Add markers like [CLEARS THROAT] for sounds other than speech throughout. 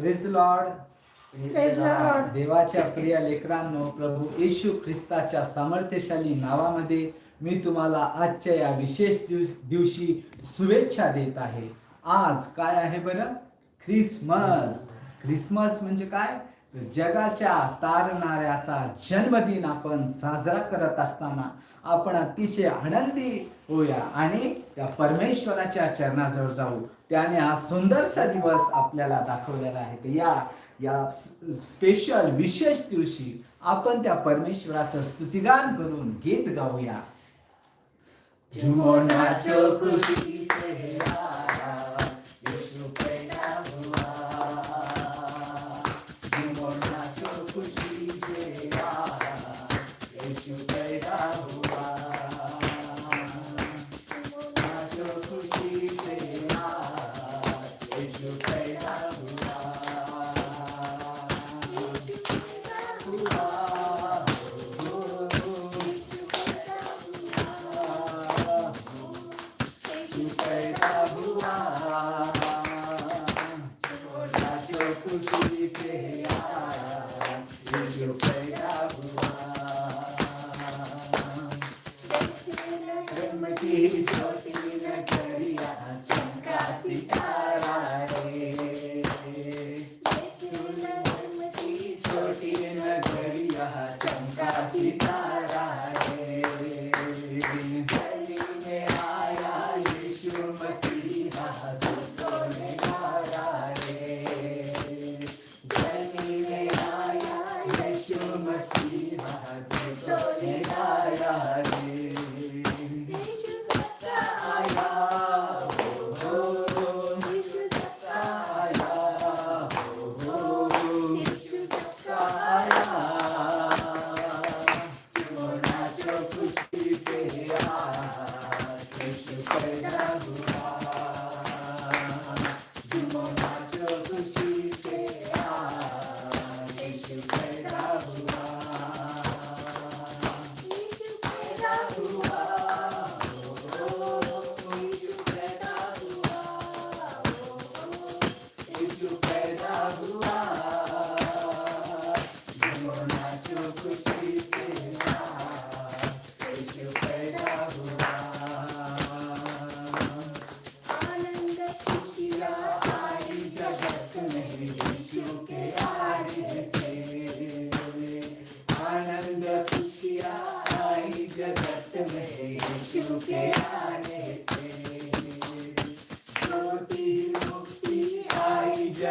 Praise the Lord. देवाच्या प्रिय लेकरांनो प्रभू येशू ख्रिस्ताच्या सामर्थ्यशाली नावामध्ये मी तुम्हाला आजच्या या विशेष दिवशी शुभेच्छा देत आहे. आज काय आहे बरं? ख्रिसमस. ख्रिसमस म्हणजे काय? जगाच्या तारणाऱ्याचा जन्मदिन आपण साजरा करत असताना आपण अतिशय आनंदी होऊया. आणि त्या परमेश्वराच्या चरणाजवळ जाऊ. त्याने हा सुंदरसा दिवस आपल्याला दाखवलेला आहे. तर या या स्पेशल विशेष दिवशी आपण त्या परमेश्वराचं स्तुतिगान करून गीत गाऊया.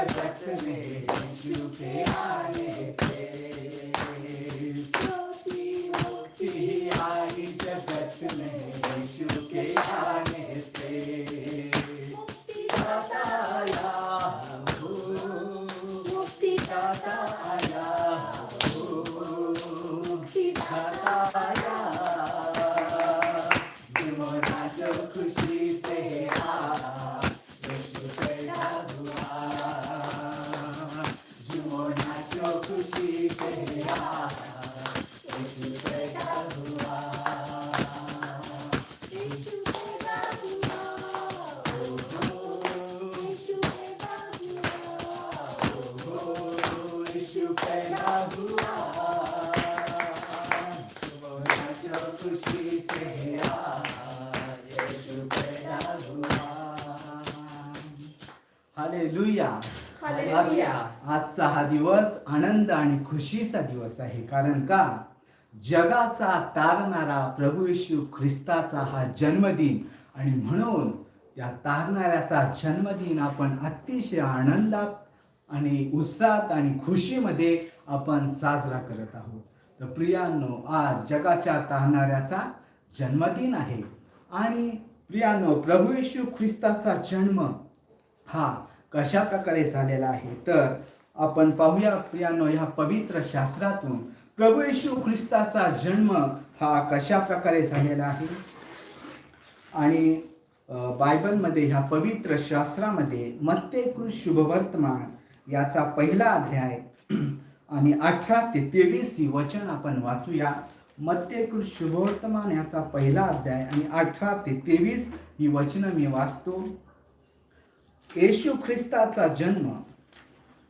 आई जगत में यीशु हालेलुया. आजचा हा दिवस आनंद आणि खुशीचा दिवस आहे. कारण का? जगाचा तारणारा प्रभू येशू ख्रिस्ताचा हा जन्मदिन. आणि म्हणून त्या तारणाऱ्याचा जन्मदिन आपण अतिशय आनंदात आणि उत्साहात आणि खुशीमध्ये आपण साजरा करत आहोत. तर प्रियांनो आज जगाच्या तारणाऱ्याचा जन्मदिन आहे. आणि प्रियांनो प्रभू येशू ख्रिस्ताचा जन्म हा कशा प्रकारे झालेला आहे? तर आपण पाहूया प्रियानो ह्या पवित्र शास्त्रातून प्रभू येशू ख्रिस्ताचा जन्म हा कशा प्रकारे झालेला आहे? आणि बायबलमध्ये ह्या पवित्र शास्त्रामध्ये मत्तेकृत शुभवर्तमान याचा पहिला अध्याय [CLEARS THROAT] आणि अठरा ते तेवीस ही वचन आपण वाचूया. मत्तेकृत शुभवर्तमान याचा पहिला अध्याय आणि अठरा ते तेवीस ही वचनं मी वाचतो. येशू ख्रिस्ताचा जन्म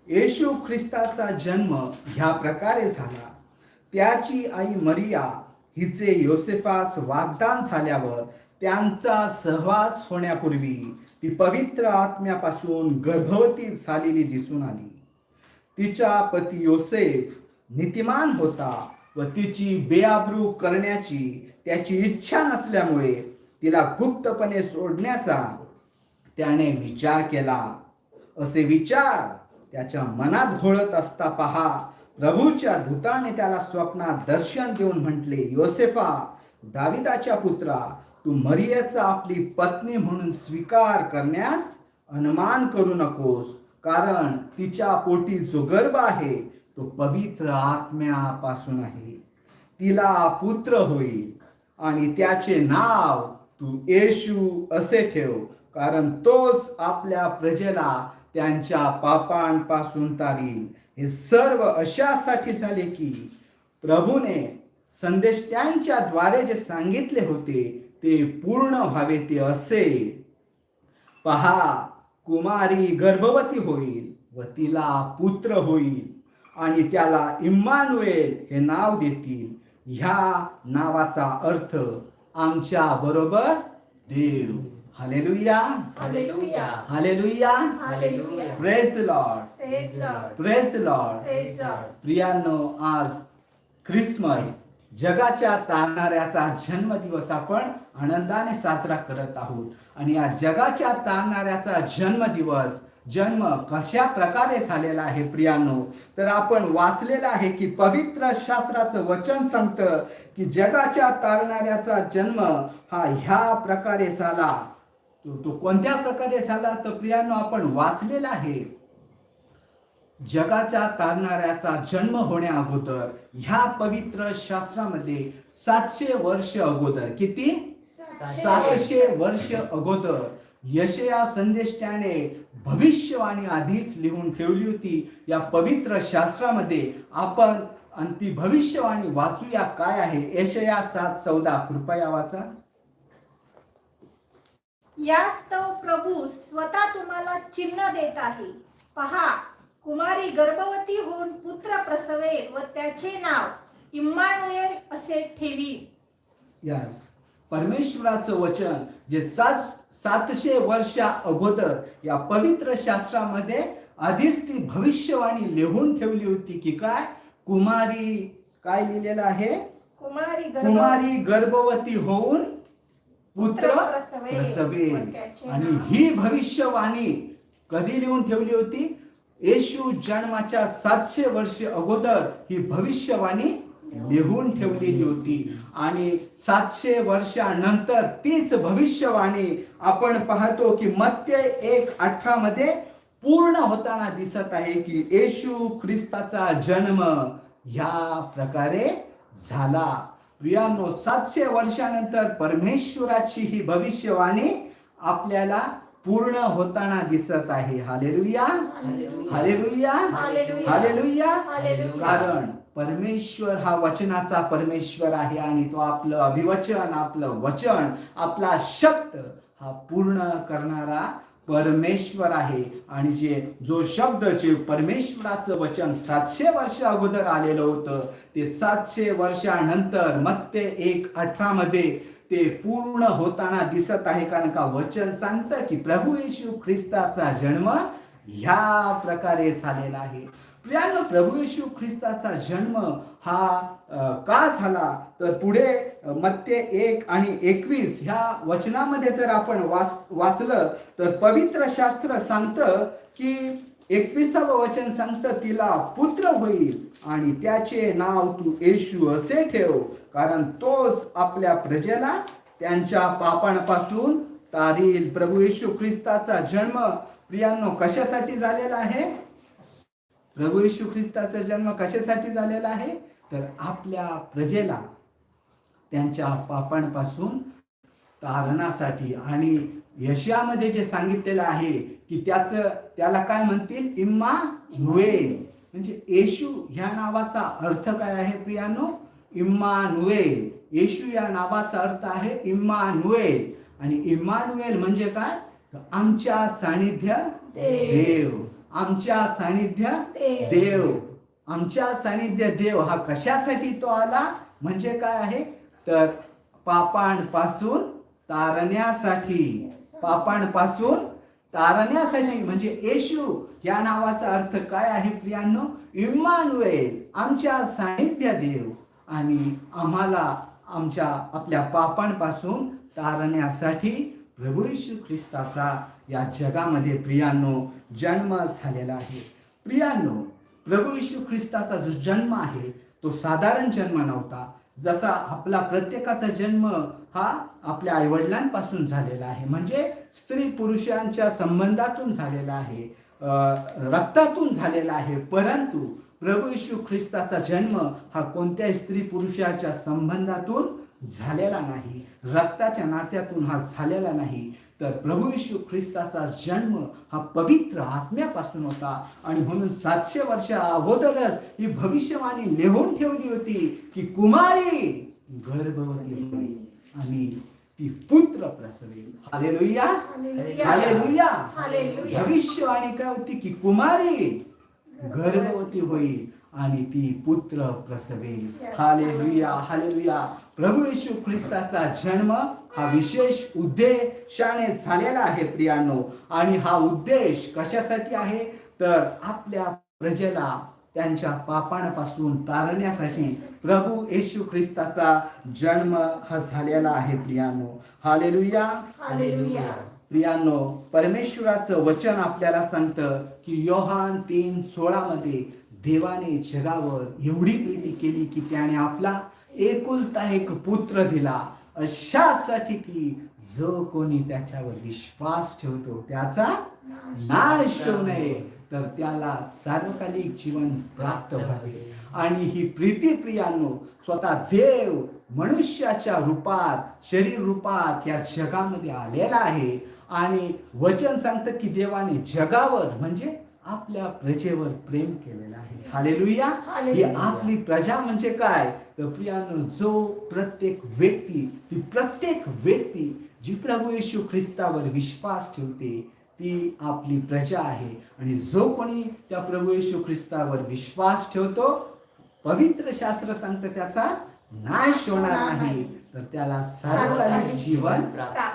येशू ख्रिस्ताचा जन्म ह्या प्रकारे झाला. त्याची आई मरिया हिचे योसेफास वागदान झाल्यावर त्यांचा सहवास होण्यापूर्वी ती पवित्र आत्म्यापासून गर्भवती झालेली दिसून आली. तिचा पती योसेफ नीतिमान होता व तिची बेआब्रू करण्याची त्याची इच्छा नसल्यामुळे तिला गुप्तपणे सोडण्याचा त्याने विचार केला. असे विचार त्याच्या मनात घोळत असता पहा. प्रभूच्या दूताने त्याला स्वप्नात दर्शन देऊन म्हटले योसेफा दाविदाच्या पुत्रा तू मरियाचा आपली पत्नी म्हणून स्वीकार करण्यास अनुमान करू नकोस. कारण तिच्या पोटी जो गर्भ आहे तो पवित्र आत्म्यापासून आहे. तिला पुत्र होईल आणि त्याचे नाव तू येशू असे ठेव. कारण तोच आपल्या प्रजेला त्यांच्या पापांपासून तारील हे सर्व अशासाठी झाले की प्रभूने संदेष्ट्यांच्या द्वारे जे सांगितले होते ते पूर्ण व्हावे ते असे. पहा कुमारी गर्भवती होईल व तिला पुत्र होईल आणि त्याला इम्मानुएल हे नाव देतील. ह्या नावाचा अर्थ आमच्या बरोबर देव. Hallelujah hallelujah hallelujah hallelujah praise the lord praise lord praise the lord praise lord प्रियांनो आज ख्रिसमस जगाच्या तारणाऱ्याचा जन्मदिवस आपण आनंदाने साजरा करत आहोत. आणि या जगाच्या तारणाऱ्याचा जन्मदिवस जन्म कशा प्रकारे झालेला आहे प्रियांनो? तर आपण वाचलेलं आहे की पवित्र शास्त्राचं वचन सांगतं की जगाच्या तारणाऱ्याचा जन्म हा ह्या प्रकारे झाला. तो तो कोणत्या प्रकारे झाला? तर प्रियांनो आपण वाचलेला आहे. जगाच्या तारणाऱ्याचा जन्म होण्या अगोदर ह्या पवित्र शास्त्रामध्ये सातशे वर्ष अगोदर किती? सातशे. वर्ष अगोदर. यशया संदेष्ट्याने भविष्यवाणी आधीच लिहून ठेवली होती. या पवित्र शास्त्रामध्ये आपण आणि ती भविष्यवाणी वाचूया. काय आहे? यशया सात चौदा कृपया वाचा. यास्तव प्रभू स्वतः तुम्हाला चिन्ह देत आहे. पहा कुमारी गर्भवती होऊन पुत्र प्रसवेल व त्याचे नाव इम्मानुएल असे ठेवील. यास परमेश्वराचं वचन जे सात सातशे वर्षा अगोदर या पवित्र शास्त्रामध्ये आधीच ती भविष्यवाणी लिहून ठेवली होती की काय? कुमारी काय लिहिलेलं आहे? कुमारी कुमारी गर्भवती होऊन पुत्र पुत्र प्रसवेल प्रसवेल व त्याचे आणि. ही भविष्यवाणी कधी लिहून ठेवली होती? येशू जन्माच्या सातशे वर्ष अगोदर ही भविष्यवाणी लिहून ठेवलेली होती. आणि सातशे वर्षानंतर तीच भविष्यवाणी आपण पाहतो की मत्य एक अठरा मध्ये पूर्ण होताना दिसत आहे की येशू ख्रिस्ताचा जन्म ह्या प्रकारे झाला. प्रियांनो सातशे वर्षानंतर परमेश्वराची ही भविष्यवाणी आपल्याला पूर्ण होताना दिसत आहे. हालेलुया. हालेलुया. हालेलुया. कारण परमेश्वर हा वचनाचा परमेश्वर आहे आणि तो आपलं अभिवचन आपलं वचन आपला शब्द हा पूर्ण करणारा परमेश्वर आहे. आणि जे जो शब्द जे परमेश्वराचं वचन सातशे वर्ष अगोदर आलेलं होतं ते सातशे वर्षानंतर मत्ते एक अठरा मध्ये ते पूर्ण होताना दिसत आहे. कारण का वचन सांगतं की प्रभू येशू ख्रिस्ताचा जन्म ह्या प्रकारे झालेला आहे. प्रियांनो प्रभू येशू ख्रिस्ताचा जन्म हा का झाला? तर पुढे मत्ते एक आणि एकवीस ह्या वचनामध्ये जर आपण वाच वाचलं तर पवित्र शास्त्र सांगतं की एकविसावं वचन सांगतं तिला पुत्र होईल आणि त्याचे नाव तू येशू असे ठेव कारण तोच आपल्या प्रजेला त्यांच्या पापांपासून तारील. प्रभू येशू ख्रिस्ताचा जन्म प्रियांनो कशासाठी झालेला आहे? प्रभू येशू ख्रिस्ताचा जन्म कशासाठी झालेला आहे? तर आपल्या प्रजेला त्यांच्या पापांपासून तारणासाठी. आणि यशयामध्ये जे सांगितलेलं आहे की त्याचं त्याला काय म्हणतील? इम्मा नुएल म्हणजे येशू ह्या नावाचा अर्थ काय आहे प्रियानो? इम्मानुएल येशू या नावाचा अर्थ आहे इम्मानुएल आणि इम्मानुएल म्हणजे काय? आमच्या सानिध्य देव. आमच्या सानिध्य देव. देव. आमच्या सानिध्य देव हा कशासाठी तो आला? म्हणजे काय आहे? तर पापांपासून तारण्यासाठी. पापांपासून तारण्यासाठी. म्हणजे येशू या नावाचा अर्थ काय आहे प्रियांनो? इम्मानुएल आमच्या सानिध्य देव. आणि आम्हाला आमच्या आपल्या पापांपासून तारण्यासाठी प्रभू येशू ख्रिस्ताचा या जगामध्ये प्रियांनो जन्म झालेला आहे. प्रियांनो प्रभू येशू ख्रिस्ताचा जो जन्म आहे तो साधारण जन्म नव्हता. जसा आपला प्रत्येकाचा जन्म हा आपल्या आईवडिलांपासून झालेला आहे. म्हणजे स्त्री पुरुषांच्या संबंधातून झालेला आहे रक्तातून झालेला आहे. परंतु प्रभू येशू ख्रिस्ताचा जन्म हा कोणत्याही स्त्री पुरुषाच्या संबंधातून झालेला नाही रक्ताच्या नात्यातून हा झालेला नाही तर प्रभू येशू ख्रिस्ताचा जन्म हा पवित्र आत्म्यापासून होता. आणि म्हणून सातशे वर्षा अगोदरच ही भविष्यवाणी लिहून ठेवली होती की कुमारी गर्भवती होईल आणि ती पुत्र प्रसवेल. हालेलुया. हालेलुया. भविष्यवाणी काय होती की कुमारी गर्भवती होईल. आणि ती पुत्र प्रसवेल. Yes. Hallelujah hallelujah. प्रभू येशू ख्रिस्ताचा जन्म हा विशेष उद्देशाने झालेला आहे प्रियानो. आणि हा उद्देश कशासाठी आहे? तर आपल्या प्रजेला त्यांच्या पापांपासून तारण्यासाठी प्रभू येशू ख्रिस्ताचा जन्म हा झालेला आहे प्रियानो. हालेलुया. हालेलुया. प्रियांनो परमेश्वराचं वचन आपल्याला सांगतं की योहान तीन सोळा मध्ये देवाने जगावर एवढी प्रीती केली की त्याने आपला एकुलता एक पुत्र दिला. अशासाठी की जो कोणी त्याच्यावर विश्वास ठेवतो त्याचा नाश होऊ नये. तर त्याला सार्वकालिक जीवन प्राप्त व्हावे. आणि ही प्रीती प्रियांनो स्वतः देव मनुष्याच्या रूपात शरीर रूपात या जगामध्ये आलेला आहे. आणि वचन सांगतं की देवाने जगावर म्हणजे आपल्या प्रजेवर प्रेम केलेलं आहे. हालेलुया. ही. आपली प्रजा म्हणजे काय? तर प्रियानो जो प्रत्येक व्यक्ती ती प्रत्येक व्यक्ती जी प्रभू येशू ख्रिस्तावर विश्वास ठेवते ती आपली प्रजा आहे. आणि जो कोणी त्या प्रभू येशू ख्रिस्तावर विश्वास ठेवतो पवित्र शास्त्र सांगतं त्याचा नाश होणार नाही. तर त्याला सार्वकालिक जीवन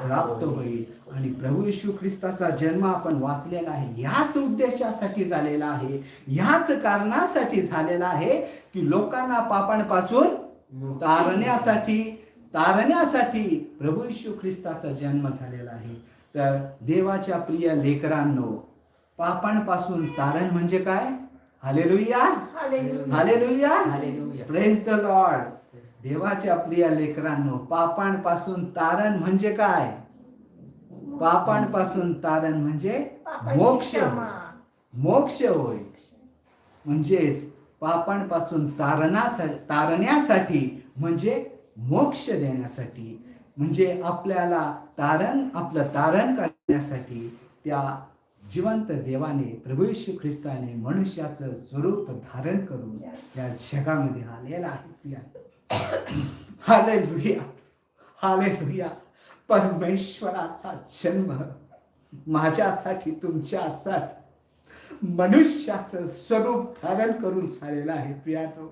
प्राप्त होईल. आणि प्रभू येशू ख्रिस्ताचा जन्म आपण वाचलेला आहे. याच उद्देशासाठी झालेला आहे. याच कारणासाठी झालेला आहे की लोकांना पापांपासून तारण्यासाठी तारण्यासाठी प्रभू येशू ख्रिस्ताचा जन्म झालेला आहे. तर देवाच्या प्रिय लेकरांनो पापांपासून तारण म्हणजे काय? Hallelujah. Hallelujah. Praise the lord देवाच्या प्रिय लेकरांनो पापांपासून तारण म्हणजे काय? पापांपासून तारण म्हणजे मोक्ष. मोक्ष होय. म्हणजेच पापांपासून तारणासा तारण्यासाठी म्हणजे मोक्ष देण्यासाठी. म्हणजे आपल्याला तारण आपलं तारण करण्यासाठी त्या जिवंत देवाने प्रभू येशू ख्रिस्ताने मनुष्याचं स्वरूप धारण करून या जगामध्ये आलेला आहे. प्रिया. [COUGHS] हालेलुया. हालेलुया. परमेश्वराचा जन्म माझ्यासाठी तुमच्यासाठी मनुष्याचं स्वरूप धारण करून झालेलं आहे प्रियानो.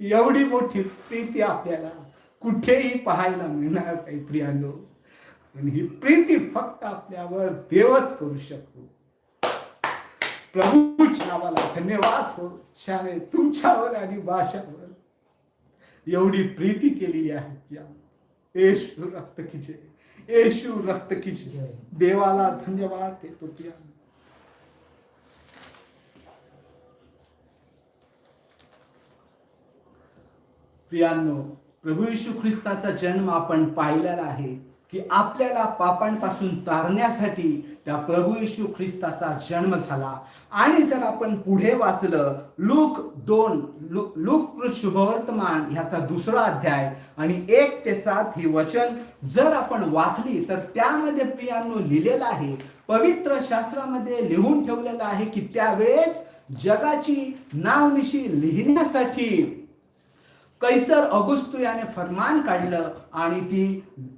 एवढी मोठी प्रीती आपल्याला कुठेही पाहायला मिळणार नाही प्रियानो. आणि ही प्रीती फक्त आपल्यावर देवच करू शकतो. प्रभूच्या नावाला धन्यवाद हो शाने तुमच्यावर आणि भाषावर एवढी प्रीती केलेली आहे प्रिया येशू रक्त किचे येशू रक्त किचे देवाला धन्यवाद देतो प्रिया प्रियांनो प्रभू येशू ख्रिस्ताचा जन्म आपण पाहिलेला आहे. की आपल्याला पापांपासून तारण्यासाठी त्या प्रभू येशू ख्रिस्ताचा जन्म झाला. आणि जर आपण पुढे वाचलं लूक दोन लू- लूक शुभवर्तमान ह्याचा दुसरा अध्याय आणि एक ते सात ही वचन जर आपण वाचली तर त्यामध्ये प्रियांनो लिहिलेलं आहे पवित्र शास्त्रामध्ये लिहून ठेवलेलं आहे की त्यावेळेस जगाची नावनिशी लिहिण्यासाठी कैसर अगुस्तु याने फरमान काढलं आणि ती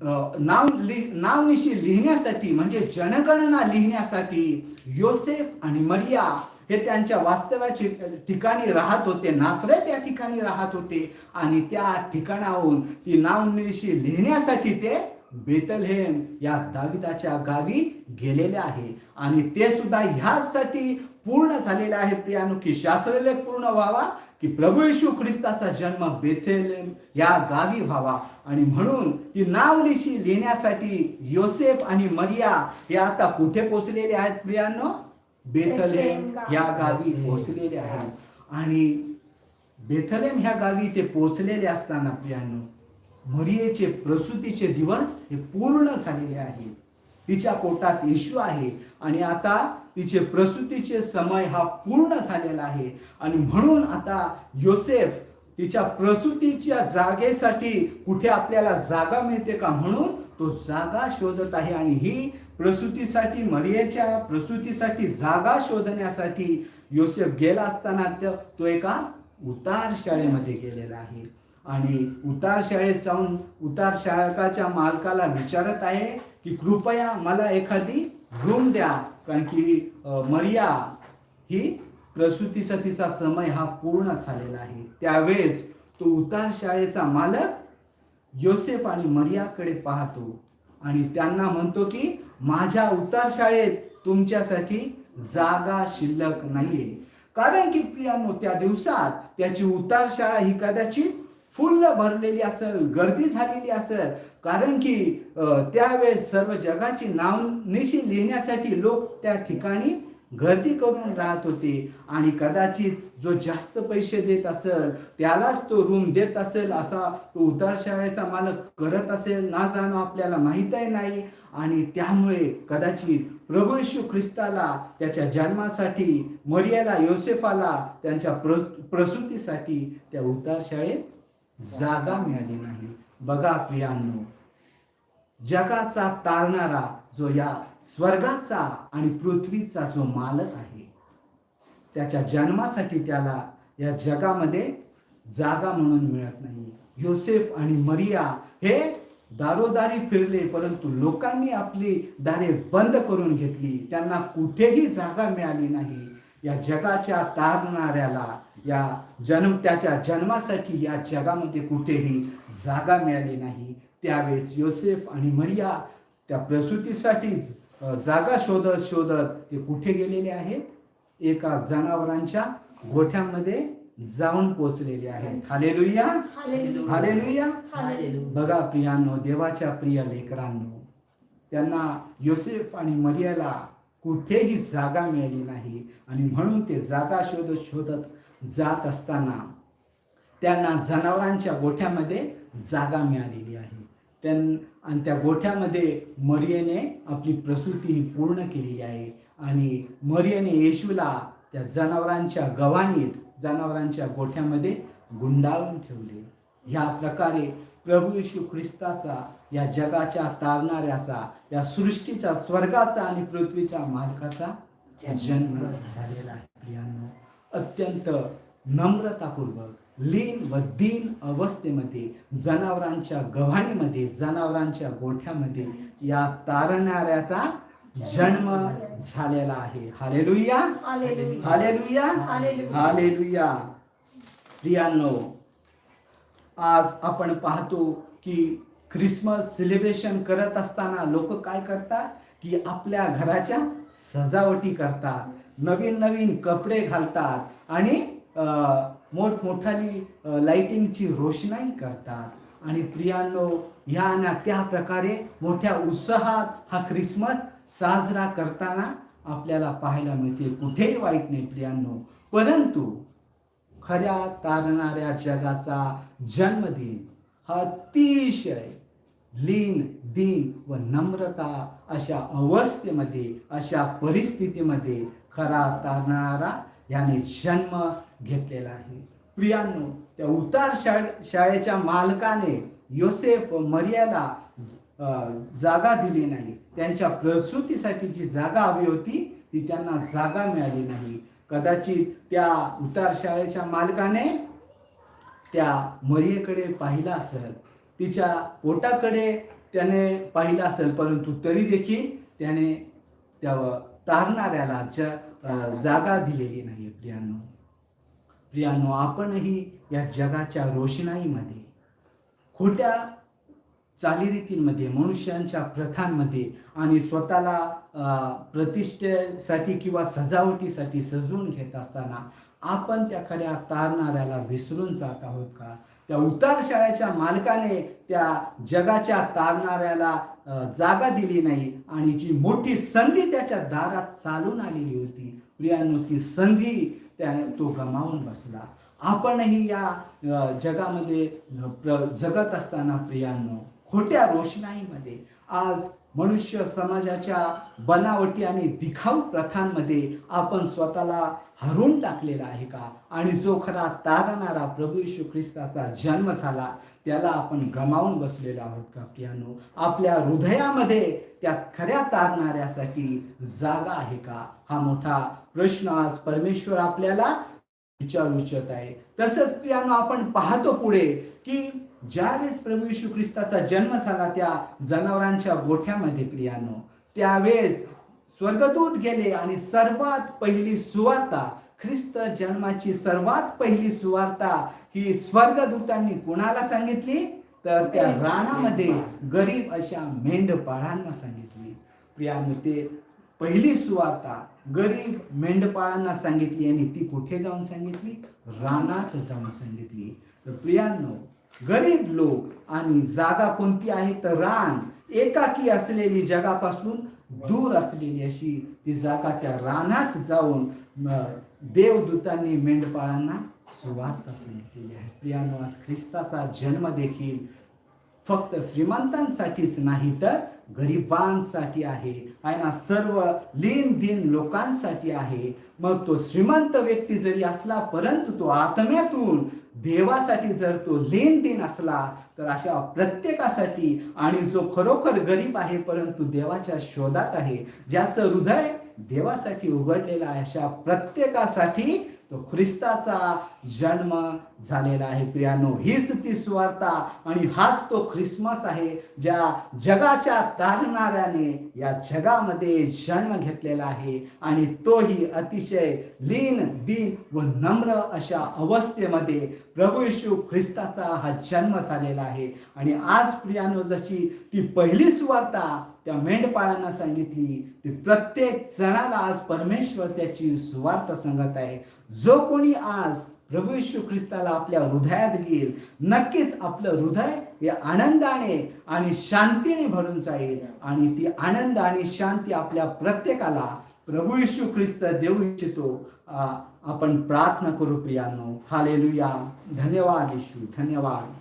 नाव लि नावनिशी लिहिण्यासाठी म्हणजे जनगणना लिहिण्यासाठी योसेफ आणि मरिया हे त्यांच्या वास्तव्याची ठिकाणी राहत होते नासरे या ठिकाणी राहत होते आणि त्या ठिकाणाहून ती नावनिशी लिहिण्यासाठी ते बेतलहेम या दाविदाच्या गावी गेलेले आहे. आणि ते सुद्धा ह्यासाठी पूर्ण झालेले आहे प्रियानो की शास्त्रलेख पूर्ण व्हावा की प्रभू येशू ख्रिस्ताचा जन्म बेथेलेम या गावी व्हावा. आणि म्हणून ती नावलिशी लिहिण्यासाठी योसेफ आणि मरिया हे आता कुठे पोचलेले आहेत प्रियांनो बेथलेम या गावी पोचलेले आहेत. आणि बेथलेम ह्या गावी ते पोचलेले असताना प्रियांनो मरियेचे प्रसूतीचे दिवस हे पूर्ण झालेले आहेत. तिच्या पोटात येशू आहे. आणि आता तिचे प्रसूतीचे समय हा पूर्ण झालेला आहे. आणि म्हणून आता योसेफ तिच्या प्रसूतीच्या जागेसाठी कुठे आपल्याला जागा मिळते का म्हणून तो जागा शोधत आहे. आणि ही प्रसूतीसाठी मरियेच्या प्रसूतीसाठी जागा शोधण्यासाठी योसेफ गेला असताना तो एका उतार शाळेमध्ये गेलेला आहे. आणि उतार शाळेत जाऊन उतार शाळकाच्या मालकाला विचारत आहे की कृपया मला एखादी रूम द्या. कारण की मरिया ही प्रसूतीचा तिचा समय हा पूर्ण झालेला आहे. त्यावेळेस तो उतार शाळेचा मालक योसेफ आणि मरियाकडे पाहतो आणि त्यांना म्हणतो की माझ्या उतार शाळेत तुमच्यासाठी जागा शिल्लक नाहीये. कारण की प्रियानो त्या दिवसात त्याची उतार शाळा ही कदाचित फुल्ल भरलेली असेल गर्दी झालेली असेल कारण की त्यावेळेस सर्व जगाची नावनिशी लिहिण्यासाठी लोक त्या ठिकाणी गर्दी करून राहत होते. आणि कदाचित जो जास्त पैसे देत असेल त्यालाच तो रूम देत असेल असा तो उतार शाळेचा मालक करत असेल ना जाणं आपल्याला माहीतही नाही. आणि त्यामुळे कदाचित प्रभू येशू ख्रिस्ताला त्याच्या जन्मासाठी मरियाला योसेफाला त्यांच्या प्र प्रसूतीसाठी त्या उतार शाळेत जागा मिळाली नाही. बघा प्रियांनो जगाचा तारणारा जो या स्वर्गाचा आणि पृथ्वीचा जो मालक आहे त्याच्या जन्मासाठी त्याला या जगामध्ये जागा म्हणून मिळत नाही. योसेफ आणि मरिया हे दारोदारी फिरले परंतु लोकांनी आपली दारे बंद करून घेतली. त्यांना कुठेही जागा मिळाली नाही. या जगाच्या तारणाऱ्याला या जन्म त्याच्या जन्मासाठी या जगामध्ये कुठेही जागा मिळाली नाही. त्यावेळेस योसेफ आणि मरिया त्या प्रसूतीसाठी अ, जागा शोधत शोधत ते कुठे गेलेले आहेत? एका जनावरांच्या गोठ्यामध्ये जाऊन पोचलेले आहेत. हालेलुया. हालेलुया. बघा प्रियांनो देवाच्या प्रिय लेकरांनो त्यांना योसेफ आणि मरियाला कुठेही जागा मिळाली नाही. आणि म्हणून ते जागा शोधत शोधत जात असताना त्यांना जनावरांच्या गोठ्यामध्ये जागा मिळालेली आहे. त्यां आणि त्या गोठ्यामध्ये मरियेने आपली प्रसूती ही पूर्ण केली आहे. आणि मरियेने येशूला त्या जनावरांच्या गव्हाणीत जनावरांच्या गोठ्यामध्ये गुंडाळून ठेवले. ह्या प्रकारे प्रभू येशू ख्रिस्ताचा या जगाच्या तारणाऱ्याचा या सृष्टीचा स्वर्गाचा आणि पृथ्वीच्या मालकाचा जन्म झालेला आहे. प्रियांनो अत्यंत नम्रतापूर्वक लीन व दीन अवस्थेमध्ये जनावरांच्या गव्हाणीमध्ये जनावरांच्या गोठ्यामध्ये या तारणाऱ्याचा जन्म झालेला आहे. Hallelujah. Hallelujah. Hallelujah. Hallelujah. Hallelujah. प्रियांनो आज आपण पाहतो की ख्रिसमस सेलिब्रेशन करत असताना लोक काय करतात? की आपल्या घराच्या सजावटी करतात नवीन नवीन कपडे घालतात आणि मोठमोठाली लाइटिंगची रोषणाई करतात. आणि प्रियांनो ह्या ना त्या प्रकारे मोठ्या उत्साहात हा ख्रिसमस साजरा करताना आपल्याला पाहायला मिळते. कुठेही वाईट नाही प्रियांनो. परंतु खऱ्या तारणाऱ्या जगाचा जन्मदिन हा अतिशय लीन दीन व नम्रता अशा अवस्थेमध्ये अशा परिस्थितीमध्ये खरा तारणारा याने जन्म घेतलेला आहे. प्रियांनो त्या उतार शाळे शाळेच्या मालकाने योसेफ व मर्यादा जागा दिली नाही. त्यांच्या प्रसूतीसाठी जी जागा हवी होती ती त्यांना जागा मिळाली नाही. कदाचित त्या उतार शाळेच्या मालकाने त्या मरियेकडे पाहिलं असेल. तिच्या पोटाकडे त्याने पाहिलं असेल परंतु तरी देखील त्याने त्या तारणाऱ्याला जा जागा दिलेली नाही प्रियांनो. प्रियांनो आपणही या जगाच्या रोषणाईमध्ये खोट्या चालीरीतींमध्ये मनुष्यांच्या प्रथांमध्ये आणि स्वतःला प्रतिष्ठेसाठी किंवा सजावटीसाठी सजवून घेत असताना आपण त्या खऱ्या तारणाऱ्याला विसरून जात आहोत का? त्या उतार शाळेच्या मालकाने त्या जगाच्या तारणाऱ्याला जागा दिली नाही आणि जी मोठी संधी त्याच्या दारात चालून आलेली होती. प्रियांनो ती संधी त्या तो गमावून बसला. आपणही या जगामध्ये प्र- जगत असताना प्रियांनो खोट्या रोषणाईमध्ये. आज मनुष्य समाजाच्या बनावटी आणि दिखाऊ प्रथांमध्ये आपण स्वतःला हरवून टाकलेला आहे का? आणि जो खरा तारणारा प्रभू यशू ख्रिस्ताचा जन्म झाला त्याला आपण गमावून बसलेलो आहोत का प्रियानो आपल्या हृदयामध्ये त्या खऱ्या तारणाऱ्यासाठी जागा आहे का? हा मोठा प्रश्न आज परमेश्वर आपल्याला विचारू इच्छित आहे. तसंच प्रियानो आपण पाहतो पुढे की ज्यावेळेस प्रभू येशू ख्रिस्ताचा जन्म झाला त्या जनावरांच्या गोठ्यामध्ये प्रियानो त्यावेळेस स्वर्गदूत गेले आणि सर्वात पहिली सुवार्ता ख्रिस्त जन्माची सर्वात पहिली सुवार्ता ही स्वर्गदूतांनी कुणाला सांगितली? तर त्या राणामध्ये गरीब अशा मेंढपाळांना सांगितली. प्रियानो ते पहिली सुवार्ता गरीब मेंढपाळांना सांगितली आणि ती कुठे जाऊन सांगितली? रानात जाऊन सांगितली. तर प्रियांनो गरीब लोक आणि जागा कोणती आहे? तर रान एकाकी असलेली जगापासून दूर असलेली अशी ती जागा त्या रानात जाऊन देवदूतांनी मेंढपाळांना सुवार्ता सांगितलेली आहे. प्रियानो आज ख्रिस्ताचा जन्म देखील फक्त श्रीमंतांसाठीच नाही तर गरिबांसाठी आहे. आहे ना सर्व लीन दिन लोकांसाठी आहे. मग तो श्रीमंत व्यक्ती जरी असला परंतु तो आत्म्यातून देवासाठी जर तो लेन देन असला तर अशा प्रत्येकासाठी आणि जो खरोखर गरीब आहे परंतु देवाच्या शोधात आहे ज्याचं हृदय देवासाठी उघडलेलं आहे अशा प्रत्येकासाठी तो ख्रिस्ताचा जन्म झालेला आहे. प्रियानो हीच ती सुवार्ता आणि हाच तो ख्रिसमस आहे ज्या जगाच्या तारणाऱ्याने या जगामध्ये जन्म घेतलेला आहे आणि तोही अतिशय लीन दीन व नम्र अशा अवस्थेमध्ये प्रभू येशू ख्रिस्ताचा हा जन्म झालेला आहे. आणि आज प्रियानो जशी ती पहिली सुवार्ता त्या मेंढपाळांना सांगितली ते प्रत्येक जणाला आज परमेश्वर त्याची सुवार्ता सांगत आहे. जो कोणी आज प्रभू येशू ख्रिस्ताला आपल्या हृदयात घेईल नक्कीच आपलं हृदय हे आनंदाने आणि शांतीने भरून जाईल. आणि ती आनंद आणि शांती आपल्या प्रत्येकाला प्रभू येशू ख्रिस्त देऊ इच्छितो. आपण प्रार्थना करू प्रियानो. हालेलुया. धन्यवाद येशू. धन्यवाद.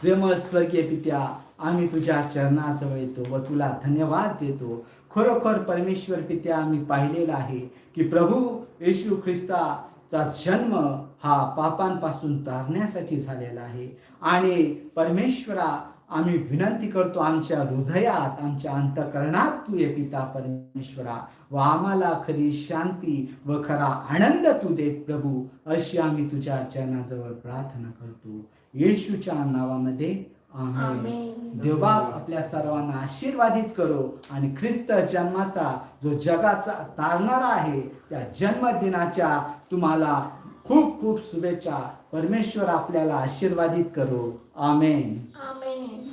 प्रेम स्वर्गीय पित्या आम्ही तुझ्या चरणाजवळ येतो व तुला धन्यवाद देतो. खरोखर परमेश्वर पित्या आम्ही पाहिलेला आहे की प्रभू येशू ख्रिस्ताचा जन्म हा पापांपासून तारण्यासाठी झालेला आहे. आणि परमेश्वरा आम्ही विनंती करतो आमच्या हृदयात आमच्या अंतकरणात तू ये पिता परमेश्वरा. व आम्हाला खरी शांती व खरा आनंद तू दे प्रभू अशी आम्ही तुझ्या चरणाजवळ प्रार्थना करतो. येशूच्या नावामध्ये देवबाप आपल्या सर्वांना आशीर्वादित करो आणि ख्रिस्त जन्माचा जो जगाचा तारणारा आहे त्या जन्मदिनाच्या तुम्हाला खूप खूप शुभेच्छा. परमेश्वर आपल्याला आशीर्वादित करो. आमेन. आमेन.